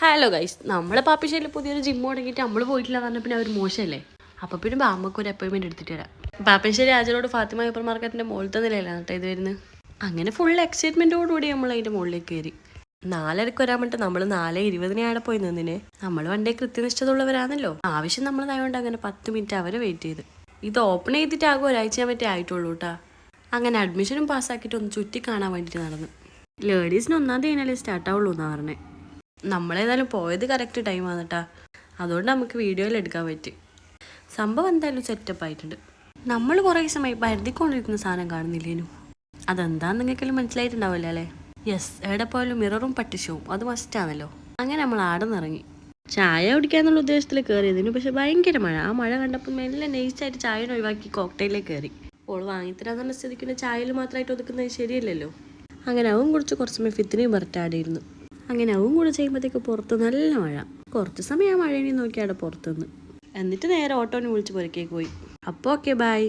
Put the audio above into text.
Hello guys നമ്മളെ പാപ്പിശ്ശേരിൽ പുതിയൊരു gym തുടങ്ങിയിട്ട് നമ്മൾ പോയിട്ടില്ല പറഞ്ഞ പിന്നെ അവർ മോശമല്ലേ? അപ്പോൾ പിന്നെ ബാമ്മക്ക് ഒരു അപ്പോയിൻമെന്റ് എടുത്തിട്ട് വരാം. പാപ്പിശ്ശേരി ആജലോട് ഫാത്തിമ ഹൈപ്പർ മാർക്കറ്റിന്റെ മുകളിലത്തെ നിലയിലാണ് കേട്ടോ ഇത് വരുന്നത് അങ്ങനെ ഫുൾ എക്സൈറ്റ്മെന്റോടുകൂടി നമ്മൾ അതിന്റെ മുകളിലേക്ക് കയറി നാലരക്ക് വരാൻ വേണ്ടി നമ്മൾ നാല് ഇരുപതിനെയാണ് പോയി നിന്നിന്. നമ്മൾ വണ്ടി കൃത്യനിഷ്ഠതുള്ളവരാണല്ലോ ആവശ്യം നമ്മളതായതുകൊണ്ട് അങ്ങനെ പത്ത് മിനിറ്റ് അവരെ വെയിറ്റ് ചെയ്ത്. ഇത് ഓപ്പൺ ചെയ്തിട്ടാകും ഒരാഴ്ച പറ്റി ആയിട്ടുള്ളൂ കേട്ടാ അങ്ങനെ അഡ്മിഷനും പാസ്സാക്കിയിട്ട് ഒന്ന് ചുറ്റി കാണാൻ വേണ്ടിയിട്ട് നടന്നു ലേഡീസിന് ഒന്നാം സ്റ്റാർട്ട് ആവുള്ളൂ എന്നാ പറഞ്ഞേ. നമ്മളേതായാലും പോയത് കറക്റ്റ് ടൈമാണ് കേട്ടാ അതുകൊണ്ട് നമുക്ക് വീഡിയോയിൽ എടുക്കാൻ പറ്റി. സംഭവം എന്തായാലും സെറ്റപ്പ് ആയിട്ടുണ്ട്. നമ്മൾ കുറേ സമയം പരതിക്കൊണ്ടിരിക്കുന്ന സാധനം കാണുന്നില്ലേനു അതെന്താന്ന് നിങ്ങൾക്കെല്ലാം മനസ്സിലായിട്ടുണ്ടാവില്ല അല്ലേ? യെസ് എവിടെ പോയാലും മിററും പട്ടിഷവും അത് മസ്റ്റാണല്ലോ അങ്ങനെ നമ്മൾ ആടെ നിറങ്ങി ചായ കുടിക്കാന്നുള്ള ഉദ്ദേശത്തിൽ കയറിയതിനു പക്ഷെ ഭയങ്കര മഴ. ആ മഴ കണ്ടപ്പോൾ മെല്ലെ നെയ്ച്ചായിട്ട് ചായ ഒഴിവാക്കി കോക്ടെയിലേ കയറി ഓൾ വാങ്ങിത്തരാന്നുള്ള സ്ഥിതിക്ക് ചായയിൽ മാത്രമായിട്ട് ഒതുക്കുന്നത് ശരിയല്ലല്ലോ. അങ്ങനെ അവൻ കുറച്ച് കുറച്ച് സമയം ഫിത്തിനെയും ഭർത്താടിയിരുന്നു അങ്ങനെ അവും കൂടെ ചെയ്യുമ്പോഴത്തേക്ക് പുറത്ത് നല്ല മഴ. കുറച്ച് സമയം ആ മഴയെ നോക്കി അവിടെ പുറത്തുനിന്ന്. എന്നിട്ട് നേരെ ഓട്ടോനെ വിളിച്ച് പുറക്കേക്ക് പോയി. അപ്പോൾ ഓക്കെ ബൈ